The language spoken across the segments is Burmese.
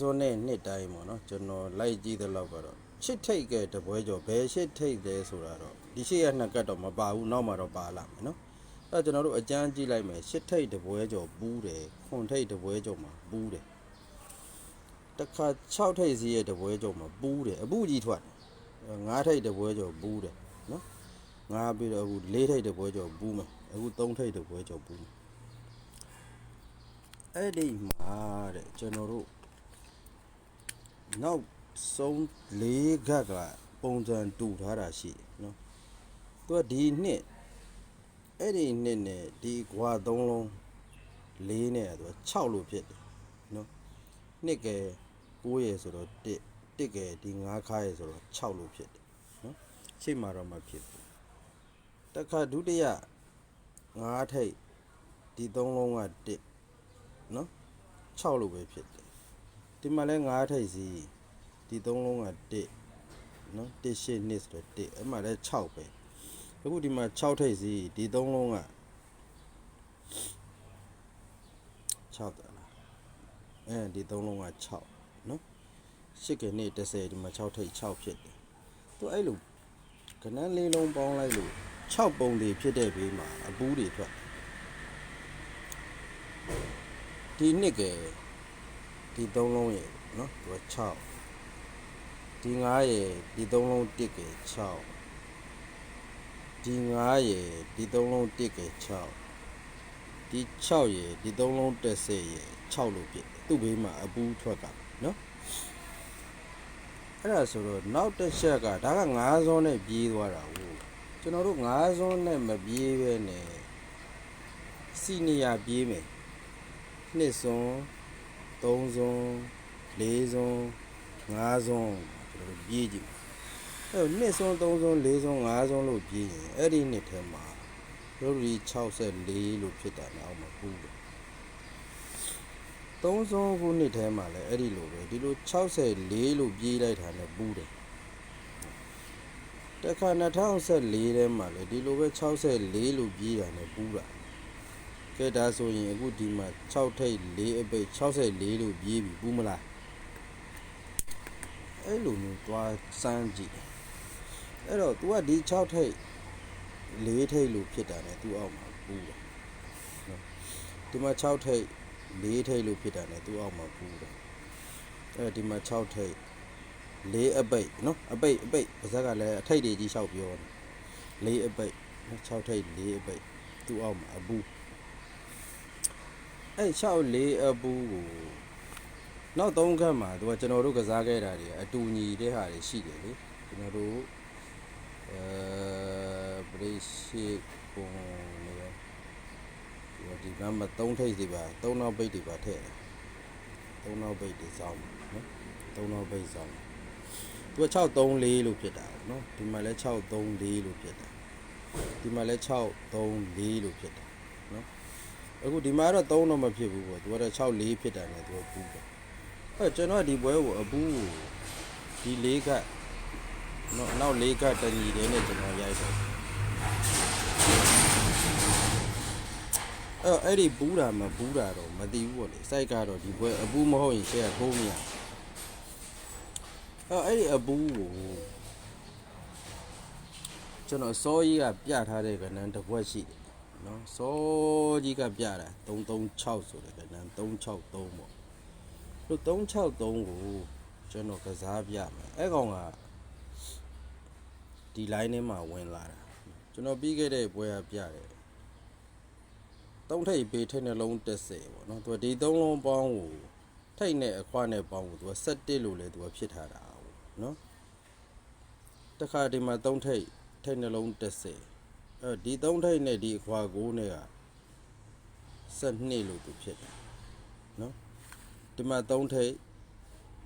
စောနဲ့နှစ်တိုင်းပေါ့နော်ကျွန်တော်လိုက်ကြည့်တဲ့လောက်ကတော့ရှစ်ထိတ်ကတပွဲကျော်ဘယ်ရှစ်ထိတ်လဲဆိုတာတော့ဒီရှစ်ရနှစ်ကတ်တော့မပါဘူးနောက်မှတော့ပါလာမယ်နော်အဲကျွန်တော်တို့အကြမ်းကြည့်လိုက်မယ်ရှစ်ထိတ်တပွဲကျော်ပူးတယ်ခွန်ထိတ်တပွဲကျော်မှာပူးတယ်တခါ6ထိတ်စီးရဲ့တပွဲကျော်မှာပူးတယ်အပူကြီးထွက်တယ်9ထိတ်တပွဲကျော်ပူးတယ်နော်ငါပြီးတော့အခု4ထိတ်တပွဲကျော်ပူးမယ်အခု3ထိတ်တပွဲကျော်ပူးမယ်အဲ့ဒီမှာတဲ့ကျွန်တော်တို့ နောက်ဆုံးလေးခက်ကပုံစံတူထားတာရှိတယ်နော်သူကဒီနှစ်အဲ့ဒီနှစ်နဲ့ဒီကွာသုံးလုံးလေးနဲ့သူက6လို့ဖြစ်တယ်နော်နှစ်ကယ်9ရယ်ဆိုတော့1 1ကယ်ဒီ9ခါရယ်ဆိုတော့6လို့ဖြစ်တယ်နော်ရှေ့မှာတော့မဖြစ်ဘူးတခါဒုတိယ9ထိပ်ဒီသုံးလုံးက1နော်6လို့ပဲဖြစ်တယ် ဒီမှာလဲ9ထိပ်စီဒီသုံးလုံးက1နော်1ရှစ်နှစ်ဆိုတော့1အဲ့မှာလဲ6ပဲအခုဒီမှာ6ထိပ်စီဒီသုံးလုံးက6တယ်လားအဲဒီသုံးလုံးက6နော်ရှစ်ကနေ30ဒီမှာ6ထိပ်6ဖြစ်တယ်သူအဲ့လိုကနန်းလေးလုံးပေါင်းလိုက်လို့6ပုံတွေဖြစ်တဲ့ဘေးမှာအပူးတွေထွက်ဒီနှစ်ကယ် ဒီသုံးလုံးရယ်နော်သူက6ဒီ9ရယ်ဒီသုံးလုံး1ကယ်6ဒီ9ရယ်ဒီသုံးလုံး1ကယ်6ဒီ6ရယ်ဒီသုံးလုံး30ရယ်6လို့ပြည့်သူ့ဘေးမှာအပူးထွက်ကနော်အဲ့ဒါဆိုတော့နောက်တစ်ချက်ကဒါက9စွန်းနဲ့ပြေးသွားတာဟုတ်ကျွန်တော်တို့9စွန်းနဲ့မပြေးပဲနဲ့စီနီယာပြေးမယ်နှစ်စွန်း 3စွန်း4စွန်း5စွန်းကျွန်တော်တို့ပြေးကြည့်အဲတော့နှစ်စွန်း3စွန်း4စွန်း5စွန်းလို့ပြေးရင်အဲ့ဒီနှစ်ထဲမှာတို့ဒီ64လို့ဖြစ်တာလည်းအောင်မပူးဘူး3စွန်းခုနှစ်ထဲမှာလည်းအဲ့ဒီလိုပဲဒီလို64လို့ပြေးလိုက်တာနဲ့ပူးတယ်တခါ2014ထဲမှာလည်းဒီလိုပဲ64လို့ပြေးတာနဲ့ပူးတာ ကဲဒါဆိုရင်အခုဒီမှာ6ထိပ်4အပိတ်64လို့ပြေးပြီဘူးမလားအဲ့လိုမျိုးသွားစမ်းကြည့်အဲ့တော့ तू ကဒီ6ထိပ်4ထိပ်လို့ဖြစ်တာ ਨੇ तू အောက်မှာပူးတယ်နော်ဒီမှာ6ထိပ်4ထိပ်လို့ဖြစ်တာ ਨੇ तू အောက်မှာပူးတယ်အဲ့တော့ဒီမှာ6ထိပ်4အပိတ်နော်အပိတ်အပိတ်ပါဇက်ကလည်းအထိပ်တွေကြီးလျှောက်ပြောတယ်4အပိတ်နော်6ထိပ်4အပိတ် तू အောက်မှာအပူး အဲ့6လေးအပူးကိုနောက်သုံးခတ်မှာသူကကျွန်တော်တို့ကစားခဲ့တာတွေအတူညီတဲ့ဟာတွေရှိတယ်လေကျွန်တော်တို့အဲဘရိရှိပုံနေရောဒီကဒီကမ်းမှာ3ထိပ်စီပါ3နောက်ပိတ်တွေပါထည့်တယ်3နောက်ပိတ်တွေစောင်းနော်3နောက်ပိတ်စောင်းသူက634လို့ဖြစ်တာနော်ဒီမှာလဲ634လို့ဖြစ်တာဒီမှာလဲ634လို့ဖြစ်တာနော် အခုဒီမှာတော့3တော့မဖြစ်ဘူးပေါ့သူကတော့6 4ဖြစ်တာနဲ့သူကပူးတယ်အဲကျွန်တော်ဒီပွဲကိုအပူးကိုဒီ၄ခတ်နော်နောက်၄ခတ်တညီတယ်နဲ့ကျွန်တော်ရိုက်တယ်အဲအဲ့ဒီပူးတာမပူးတာတော့မသိဘူးပေါ့လေစိုက်ကတော့ဒီပွဲအပူးမဟုတ်ရင်ရှေ့ကထိုးမရအဲအဲ့ဒီအပူးကိုကျွန်တော်စောကြီးကပြထားတဲ့ကဏ္ဍတစ်ပွဲရှိတယ် နော်စောကြီးကပြတာ336ဆိုတဲ့ကဏ္ဍ363ပေါ့လို့363ကိုကျွန်တော်ကစားပြမယ်အဲ့ကောင်ကဒီ line ထဲမှာဝင်လာတာကျွန်တော်ပြီးခဲ့တဲ့ပွဲကပြတယ်သုံးထိပ်ပေးထိပ်နှလုံး30ပေါ့နော်သူကဒီသုံးလုံးပေါင်းကိုထိပ်နဲ့အခွနဲ့ပေါင်းကိုသူက17လို့လဲသူကဖြစ်ထားတာပေါ့နော်တခါဒီမှာသုံးထိပ်ထိပ်နှလုံး30 အဲဒီသုံးထိပ်နဲ့ဒီအခွာကိုနဲ့က12လို့သူဖြစ်တယ်နော်ဒီမှာသုံးထိပ်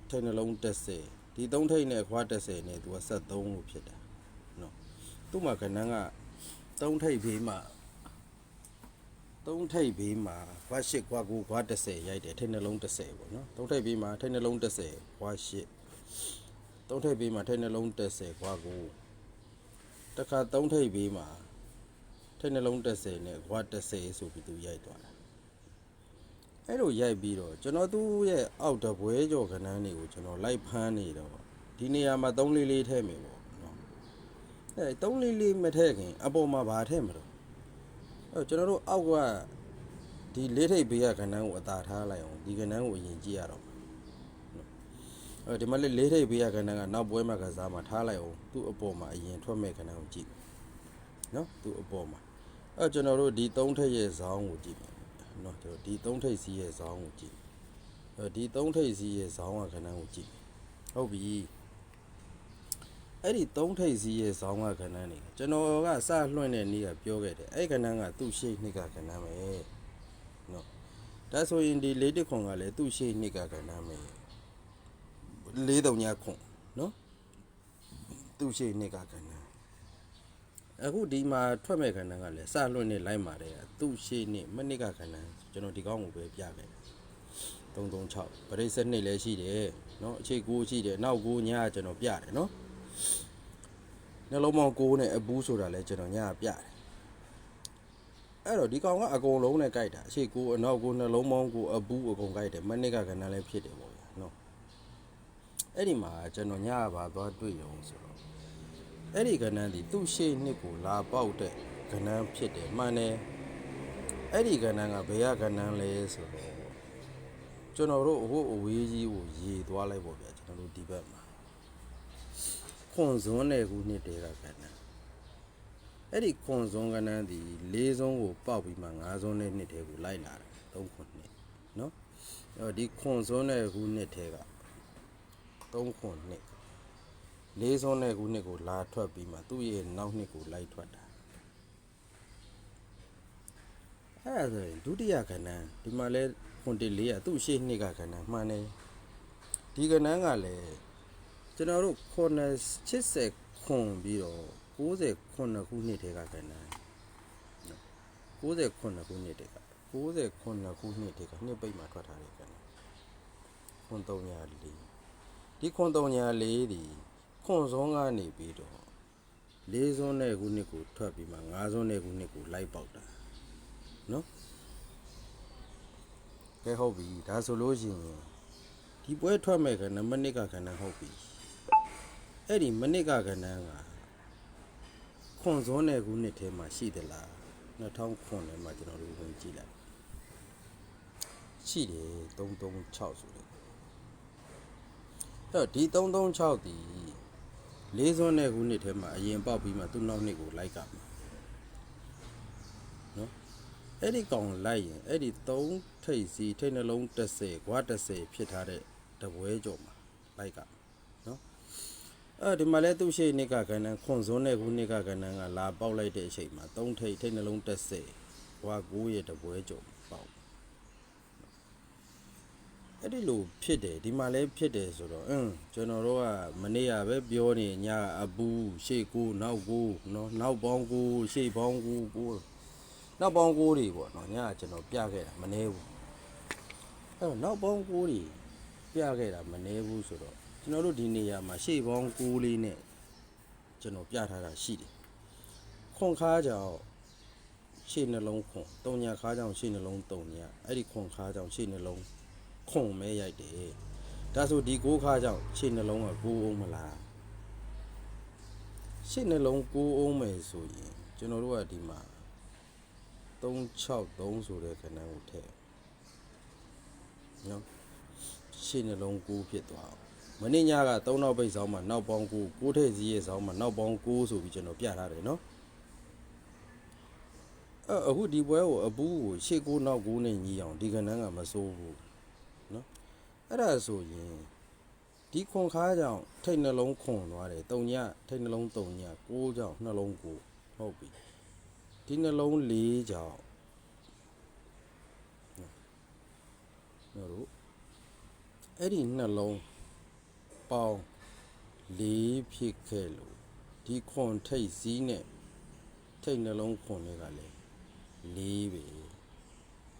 ထိပ်နှလုံး30ဒီသုံးထိပ်နဲ့အခွာ30နဲ့သူက73လို့ဖြစ်တယ်နော်သူ့မှာကဏ္ဍကသုံးထိပ်ဘေးမှာသုံးထိပ်ဘေးမှာခွာ8ခွာ9ခွာ30ရိုက်တယ်ထိပ်နှလုံး30ပေါ့နော်သုံးထိပ်ဘေးမှာထိပ်နှလုံး30ခွာ8သုံးထိပ်ဘေးမှာထိပ်နှလုံး30ခွာ9တခါသုံးထိပ်ဘေးမှာ ထိတ်နှလုံး30နဲ့ခွာ30ဆိုပြီးသူရိုက်သွားတာအဲ့လိုရိုက်ပြီးတော့ကျွန်တော်သူ့ရဲ့အောက်တပွဲကြော်ကဏ္ဍတွေကိုကျွန်တော်လိုက်ဖမ်းနေတော့ဒီနေရာမှာ3လေးလေးထည့်မယ်ပေါ့နော်အဲ3လေးလေးမထည့်ခင်အပေါ်မှာဘာထည့်မလို့အဲကျွန်တော်တို့အောက်ကဒီလေးထိပ်ဘေးကကဏ္ဍကိုအသာထားလိုက်အောင်ဒီကဏ္ဍကိုအရင်ကြည့်ရတော့နော်အဲဒီမှာလေးလေးထိပ်ဘေးကကဏ္ဍကနောက်ပွဲမှာကစားမှာထားလိုက်အောင်သူ့အပေါ်မှာအရင်ထွက်မဲ့ကဏ္ဍကိုကြည့်နော်သူ့အပေါ်မှာ အဲကျွန်တော်တို့ဒီ3ထိပ်ရဲ့ဇောင်းကိုကြည့်မယ် เนาะကျွန်တော်ဒီသုံးထိပ်စီးရဲ့ဇောင်းကိုကြည့်အဲဒီသုံးထိပ်စီးရဲ့ဇောင်းကခဏကိုကြည့်ဟုတ်ပြီအဲ့ဒီသုံးထိပ်စီးရဲ့ဇောင်းကခဏနေကျွန်တော်ကစလွှင့်တဲ့နေ့ကပြောခဲ့တယ်အဲ့ခဏကသူ့ရှိနှစ်ကခဏမယ်เนาะဒါဆိုရင်ဒီလေးတစ်ခွန်ကလည်းသူ့ရှိနှစ်ကခဏမယ်လေးတုံညာခွန်เนาะသူ့ရှိနှစ်ကခဏ အခုဒီမှာထွက်မဲ့ခန္ဓာကလည်းစလွင့်နေလိုက်ပါတယ်သူ့ရှေ့နေမနစ်ကခန္ဓာကျွန်တော်ဒီကောင်းကိုပဲပြခဲ့တယ်336ပရိစ္ဆေနှစ်လည်းရှိတယ်เนาะအခြေကိုရှိတယ်နောက်ကိုညကကျွန်တော်ပြတယ်เนาะနှလုံးပေါင်းကိုနဲ့အဘူးဆိုတာလည်းကျွန်တော်ညကပြတယ်အဲ့တော့ဒီကောင်ကအကုန်လုံးနဲ့ကြိုက်တာအခြေကိုအနောက်ကိုနှလုံးပေါင်းကိုအဘူးအကုန်ကြိုက်တယ်မနစ်ကခန္ဓာလည်းဖြစ်တယ်ပေါ့ဗျာเนาะအဲ့ဒီမှာကျွန်တော်ညကပါသွားတွေ့ရုံဆိုတော့ ာ့ အဲ့ဒီကဏ္ဍဒီသူ့ရှေ့နှစ်ကိုလာပေါက်တဲ့ကဏ္ဍဖြစ်တယ်မှန်တယ်အဲ့ဒီကဏ္ဍကဘယ်ကကဏ္ဍလဲဆိုတော့ကျွန်တော်တို့ဟိုအဝေးကြီးကိုရေသွားလိုက်ပေါ့ဗျာကျွန်တော်တို့ဒီဘက်မှာခွန်စွန်းတဲ့ခုနှစ်တည်းကကဏ္ဍအဲ့ဒီခွန်စွန်းကဏ္ဍဒီ၄စွန်းကိုပေါက်ပြီးမှ၅စွန်းတဲ့နှစ်တည်းကိုလိုက်လာတယ်၃ခွန်နှစ်နော်အဲ့တော့ဒီခွန်စွန်းတဲ့ခုနှစ်တည်းက၃ခွန်နှစ် လေးစွန်းတဲ့ခုနှစ်ကိုလာထွက်ပြီးမှသူ့ရဲ့နောက်နှစ်ကိုလိုက်ထွက်တာအဲ့ဒါဆိုရင်ဒုတိယကဏ္ဍဒီမှာလဲခွန်တစ်လေးကသူ့ရှေ့နှစ်ကကဏ္ဍမှန်တယ်ဒီကဏ္ဍကလည်းကျွန်တော်တို့ခွန်80ခွန်ပြီးတော့90ခွန်ခုနှစ်တည်းကကဏ္ဍ90ခွန်ခုနှစ်တည်းက90ခွန်ခုနှစ်တည်းကနှစ်ပိတ်မှာထွက်ထားတဲ့ကဏ္ဍခွန်304ဒီခွန်304ဒီ ခွန်စုံကနေပြီးတော့လေးစွန်းတဲ့ခုနှစ်ကိုထွက်ပြီးမှငါးစွန်းတဲ့ခုနှစ်ကိုလိုက်ပေါက်တာနော်ကဲဟုတ်ပြီဒါဆိုလို့ရှိရင်ဒီပွဲထွက်မဲ့ကနမနစ်ကကဏ္ဍဟုတ်ပြီအဲ့ဒီမနစ်ကကဏ္ဍကခွန်စုံတဲ့ခုနှစ်ထဲမှာရှိသလား2000ခွန်ထဲမှာကျွန်တော်တို့ဝင်ကြည့်လိုက်ရှိတယ်336ဆိုတယ်အဲ့တော့ဒီ336ဒီ လေးစွန်းတဲ့ခုနှစ်ထဲမှာအရင်ပေါက်ပြီးမှသူ့နောက်နှစ်ကိုလိုက်ကမှာနော်အဲ့ဒီကောင်လိုက်ရင်အဲ့ဒီ3ထိပ်စီထိပ်နှလုံး30ကွာ30ဖြစ်ထားတဲ့တပွဲကြော်မှာလိုက်ကနော်အဲ့ဒီမှာလဲသူ့ရှိနှစ်ကကဏ္ဍခွန်စွန်းတဲ့ခုနှစ်ကကဏ္ဍကလာပေါက်လိုက်တဲ့အချိန်မှာ3ထိပ်ထိပ်နှလုံး30ကွာ9ရဲ့တပွဲကြော်ပေါက် အဲ့ဒီလိုဖြစ်တယ်ဒီမှာလဲဖြစ်တယ်ဆိုတော့အင်းကျွန်တော်တို့ကမနေ့ကပဲပြောနေညအပူရှေ့ကိုနောက်ကိုနော်နောက်ပေါင်းကိုရှေ့ပေါင်းကိုကိုနောက်ပေါင်းကိုတွေပေါ့နော်ညကကျွန်တော်ပြခဲ့တာမနေဘူးအဲ့တော့နောက်ပေါင်းကိုတွေပြခဲ့တာမနေဘူးဆိုတော့ကျွန်တော်တို့ဒီနေရာမှာရှေ့ပေါင်းကိုလေးနဲ့ကျွန်တော်ပြထားတာရှိတယ်ခွန်ခါကြောင့်ရှေ့နှလုံးခွန်တုံညာခါကြောင့်ရှေ့နှလုံးတုံညာအဲ့ဒီခွန်ခါကြောင့်ရှေ့နှလုံး ခွန်မဲရိုက်တယ်ဒါဆိုဒီကိုးခါကြောင့်ရှေ့နှလုံးကကိုးအောင်မလားရှေ့နှလုံးကိုးအောင်မယ်ဆိုရင်ကျွန်တော်တို့ကဒီမှာ363ဆိုတဲ့ခဏကိုထည့်နော်ရှေ့နှလုံးကိုးဖြစ်သွားအောင်မင်းညက3နောက်ပိတ်ဆောင်မှာနောက်ပေါင်းကိုကိုးထည့်စည်းရဲ့ဆောင်မှာနောက်ပေါင်းကိုဆိုပြီးကျွန်တော်ပြထားတယ်နော်အဲ့အခုဒီပွဲကိုအပူးကိုရှေ့ကိုးနောက်ကိုးနဲ့ညီအောင်ဒီကဏ္ဍကမစိုးဘူးနော် အဲ့ဒါဆိုရင်ဒီခွန်ခါကြောင့်ထိတ်နှလုံးခွန်သွားတယ်တုံညထိတ်နှလုံးတုံညကိုးကြောင့်နှလုံးကိုဟုတ်ပြီဒီနှလုံးလေးကြောင့်နော်တို့အဲ့ဒီနှလုံးပေါင်းလေးဖြစ်ခဲ့လို့ဒီခွန်ထိတ်စည်းနဲ့ထိတ်နှလုံးခွန်တွေကလည်းလေးပဲ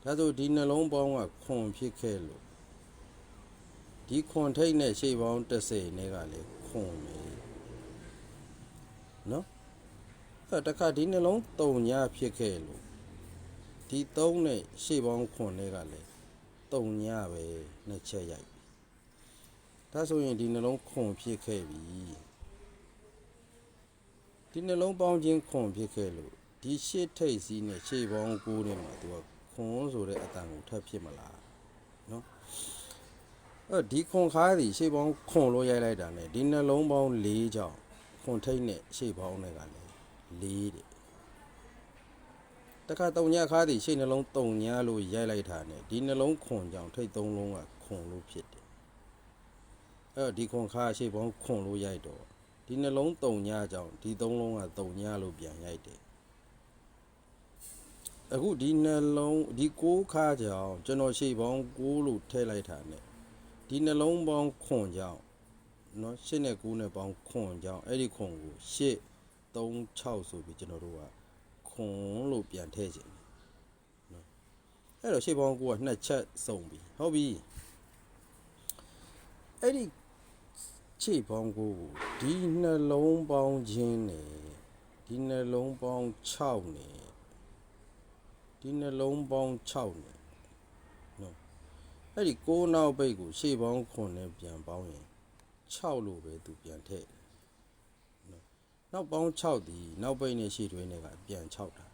ဒါဆိုဒီနှလုံးပေါင်းကခွန်ဖြစ်ခဲ့လို့ ဒီခွန်ထိတ်နဲ့ရှေ့ပေါင်း30နဲ့ကလည်းခွန်ပဲနော်အဲ့တခါဒီနှလုံးတုံညာဖြစ်ခဲ့လို့ဒီ3နဲ့ရှေ့ပေါင်းခွန်နဲ့ကလည်းတုံညပဲနှစ်ချက်ရိုက်ပြီဒါဆိုရင်ဒီနှလုံးခွန်ဖြစ်ခဲ့ပြီဒီနှလုံးပေါင်းခြင်းခွန်ဖြစ်ခဲ့လို့ဒီရှစ်ထိတ်စီးနဲ့ရှေ့ပေါင်းကိုးနဲ့မှာသူကခွန်ဆိုတဲ့အတန်ကိုထပ်ဖြစ်မလားနော် အဲ့ဒီခွန်ခါးစီရှေ့ပေါင်းခွန်လို့ရိုက်လိုက်တာ ਨੇ ဒီနှလုံးပေါင်း၄ကြောင့်ခွန်ထိတ်နဲ့ရှေ့ပေါင်းနဲ့ကလည်း၄တဲ့ တခါတုံညခါးသည်ရှေ့နှလုံးတုံညာလို့ရိုက်လိုက်တာ ਨੇ ဒီနှလုံးခွန်ကြောင့်ထိတ်သုံးလုံးကခွန်လို့ဖြစ်တယ်အဲ့တော့ဒီခွန်ခါးရှေ့ပေါင်းခွန်လို့ရိုက်တော့ဒီနှလုံးတုံညာကြောင့်ဒီသုံးလုံးကတုံညာလို့ပြန်ရိုက်တယ်အခုဒီနှလုံးဒီကိုးခါးကြောင့်ကျွန်တော်ရှေ့ပေါင်း6လို့ထည့်လိုက်တာ ਨੇ ဒီနှလုံးပေါင်းခွန်ကြောင့်เนาะ8နဲ့9နဲ့ပေါင်းခွန်ကြောင့်အဲ့ဒီခွန်ကို8 3 6ဆိုပြီးကျွန်တော်တို့က ခွန်လို့ပြန်ထည့်ခြင်းနော်အဲ့တော့ရှေ့ပေါင်းကိုကနှစ်ချက်စုံပြီဟုတ်ပြီအဲ့ဒီရှေ့ပေါင်းကိုဒီနှလုံးပေါင်းခြင်းနဲ့ဒီနှလုံးပေါင်း6နဲ့ဒီနှလုံးပေါင်း6နဲ့နော် အဲ့ဒီကိုးနောက်ပိတ်ကိုရှေ့ပေါင်းခွန်နဲ့ပြန်ပေါင်းရင်6လို့ပဲသူပြန်ထည့်နောက်ပေါင်း6ဒီနောက်ပိတ်နဲ့ရှေ့တွင်းတွေကပြန်6တာ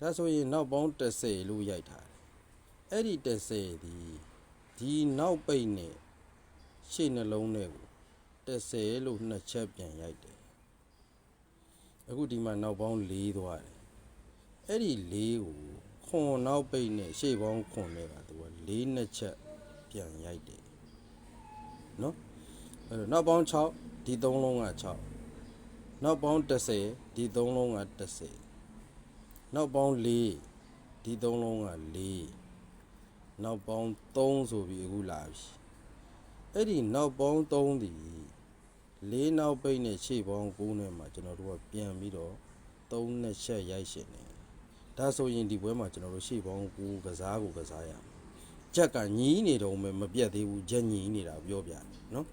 ဒါဆိုရင်နောက်ပေါင်း30လို့ရိုက်ထားတယ်အဲ့ဒီ30ဒီဒီနောက်ပိတ်နဲ့ရှေ့နှလုံးတွေကို30လို့နှစ်ချက်ပြန်ရိုက်တယ်အခုဒီမှာနောက်ပေါင်း4သွားတယ်အဲ့ဒီ4ကို ခွန်နောက်ပိတ်နဲ့ရှေ့ပေါင်းခွန်နဲ့ကသူက4နှစ်ချက်ပြန်ရိုက်တယ်နော်အဲ့တော့နောက်ပေါင်း6ဒီ3လုံးက6နောက်ပေါင်း30ဒီသုံးလုံးက30နောက်ပေါင်း4ဒီသုံးလုံးက4နောက်ပေါင်း3ဆိုပြီးအခုလာပြီအဲ့ဒီနောက်ပေါင်း3ဒီ4နောက်ပိတ်နဲ့ရှေ့ပေါင်း9နဲ့မှာကျွန်တော်တို့ကပြန်ပြီးတော့3နဲ့ချက်ရိုက်ရှင်တယ် ဒါဆိုရင်ဒီပွဲမှာကျွန်တော်တို့ရှေ့ပေါင်းကိုကစားကိုကစားရအောင်ချက်ကညီးနေတော့မှမပြတ်သေးဘူးချက်ညီးနေတာပြောပြတယ်နော်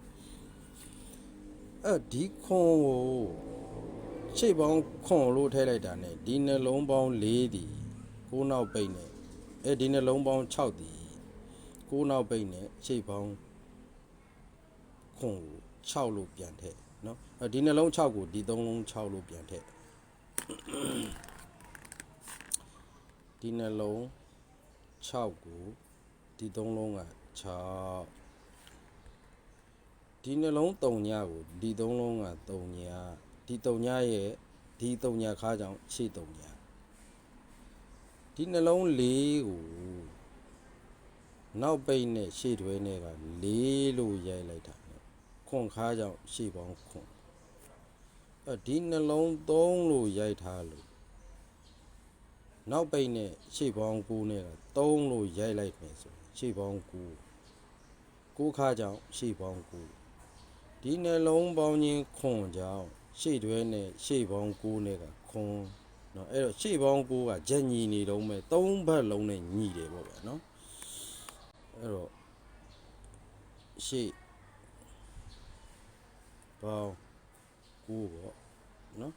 အဲ့ဒီခွန်ကိုချိတ်ပေါင်းခွန်လို့ထည့်လိုက်တာ ਨੇ ဒီနှလုံးပေါင်း၄ဒီကိုနောက်ပိတ်နဲ့အဲ့ဒီနှလုံးပေါင်း6ဒီကိုနောက်ပိတ်နဲ့ချိတ်ပေါင်းခွန်ကို6လို့ပြန်ထည့်နော်အဲ့ဒီနှလုံး6ကိုဒီ3လုံး6လို့ပြန်ထည့် ဒီနှလုံး6ကိုဒီ3လုံးက6ဒီနှလုံး3ညကိုဒီ3လုံးက3ညဒီတုံညာရဲ့ဒီတုံညာခါကြောင့်ရှေ့တုံညာဒီနှလုံးလေးကိုနောက်ပိတ်နဲ့ရှေ့တွဲနဲ့ကလေးလို့ရိုက်လိုက်တာခွန်ခါကြောင့်ရှေ့ပေါင်းခွန်အဲဒီနှလုံးသုံးလို့ရိုက်ထားလို့ နောက်ပိတ်နဲ့ရှေ့ပေါင်းကူနဲ့ကသုံးလို့ရိုက်လိုက်မယ်ဆိုရှေ့ပေါင်းကူကိုခါကြောင့်ရှေ့ပေါင်းကူဒီနှလုံးပေါင်းချင်းခွန်ကြောင့် ရှေ့တွဲနဲ့ရှေ့ပေါင်း9နဲ့ကခွန်เนาะအဲ့တော့ရှေ့ပေါင်း9ကဂျက်ညီနေတော့မဲ့၃ဘက်လုံးနဲ့ညီတယ်ပေါ့ဗျာเนาะအဲ့တော့ရှေ့ပေါင်း9ပေါ့เนาะ